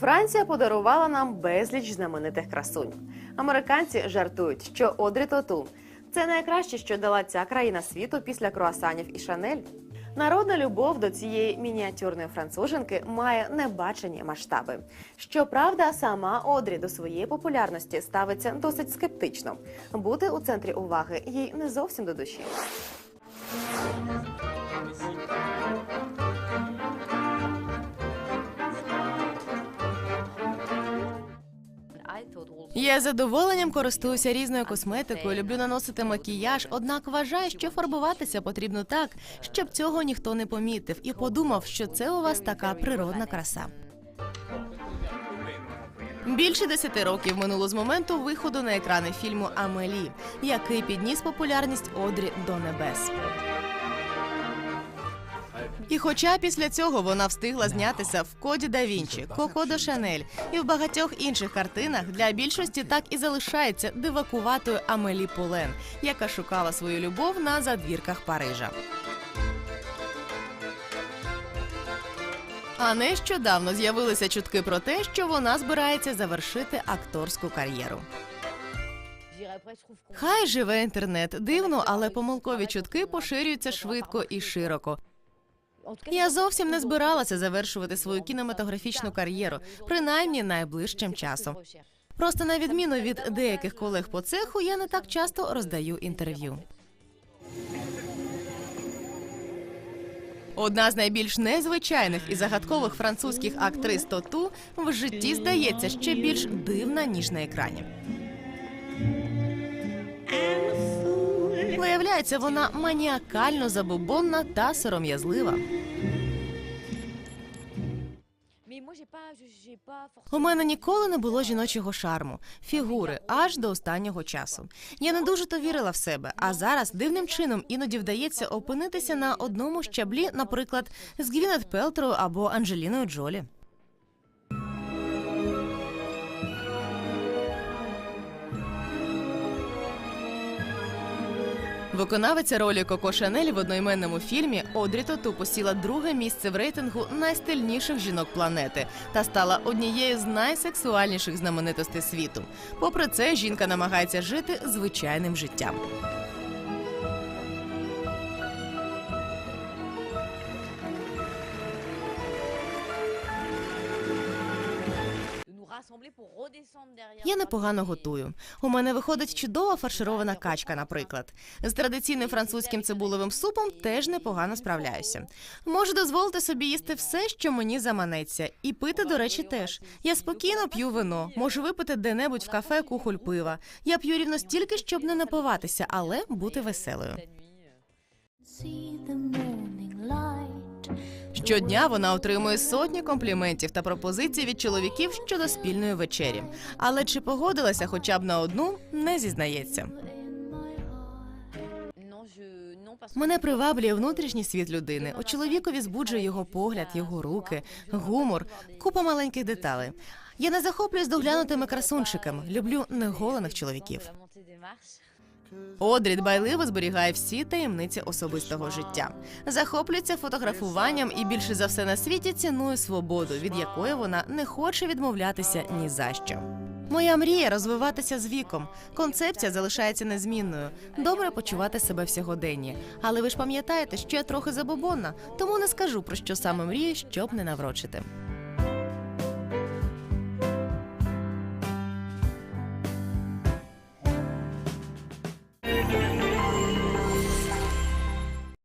Франція подарувала нам безліч знаменитих красунь. Американці жартують, що Одрі Тоту це найкраще, що дала ця країна світу після круасанів і Шанель. Народна любов до цієї мініатюрної француженки має небачені масштаби. Щоправда, сама Одрі до своєї популярності ставиться досить скептично. Бути у центрі уваги їй не зовсім до душі. Я задоволенням користуюся різною косметикою, люблю наносити макіяж, однак вважаю, що фарбуватися потрібно так, щоб цього ніхто не помітив, і подумав, що це у вас така природна краса. Більше десяти років минуло з моменту виходу на екрани фільму Амелі, який підніс популярність Одрі до небес. І хоча після цього вона встигла знятися в коді да Вінчі, Коко до Шанель і в багатьох інших картинах, для більшості так і залишається дивакуватою Амелі Полен, яка шукала свою любов на задвірках Парижа. А нещодавно з'явилися чутки про те, що вона збирається завершити акторську кар'єру. Хай живе інтернет. Дивно, але помилкові чутки поширюються швидко і широко. Я зовсім не збиралася завершувати свою кінематографічну кар'єру, принаймні найближчим часом. Просто на відміну від деяких колег по цеху, я не так часто роздаю інтерв'ю. Одна з найбільш незвичайних і загадкових французьких актрис Тоту в житті здається ще більш дивна ніж на екрані. Виявляється, вона маніакально забобонна та сором'язлива. У мене ніколи не було жіночого шарму, фігури аж до останнього часу. Я не дуже то вірила в себе, а зараз дивним чином іноді вдається опинитися на одному щаблі, наприклад, з Гвінет Пелтро або Анджеліною Джолі. Виконавиця ролі Коко Шанель в одноіменному фільмі Одрі Тоту посіла друге місце в рейтингу найстильніших жінок планети та стала однією з найсексуальніших знаменитостей світу. Попри це, жінка намагається жити звичайним життям. Я непогано готую. У мене виходить чудова фарширована качка, наприклад. З традиційним французьким цибулевим супом теж непогано справляюся. Можу дозволити собі їсти все, що мені заманеться, і пити, до речі, теж. Я спокійно п'ю вино, можу випити де-небудь в кафе кухоль пива. Я п'ю рівно стільки, щоб не напиватися, але бути веселою. Щодня вона отримує сотні компліментів та пропозицій від чоловіків щодо спільної вечері. Але чи погодилася хоча б на одну, не зізнається. Мене приваблює внутрішній світ людини. У чоловікові збуджує його погляд, його руки, гумор, купа маленьких деталей. Я не захоплююсь доглянутими красунчиками. Люблю неголених чоловіків. Одрі дбайливо зберігає всі таємниці особистого життя, захоплюється фотографуванням і більше за все на світі цінує свободу, від якої вона не хоче відмовлятися ні за що. Моя мрія розвиватися з віком. Концепція залишається незмінною. Добре почувати себе в сьогоденні. Але ви ж пам'ятаєте, що я трохи забобонна, тому не скажу про що саме мрію, щоб не наврочити.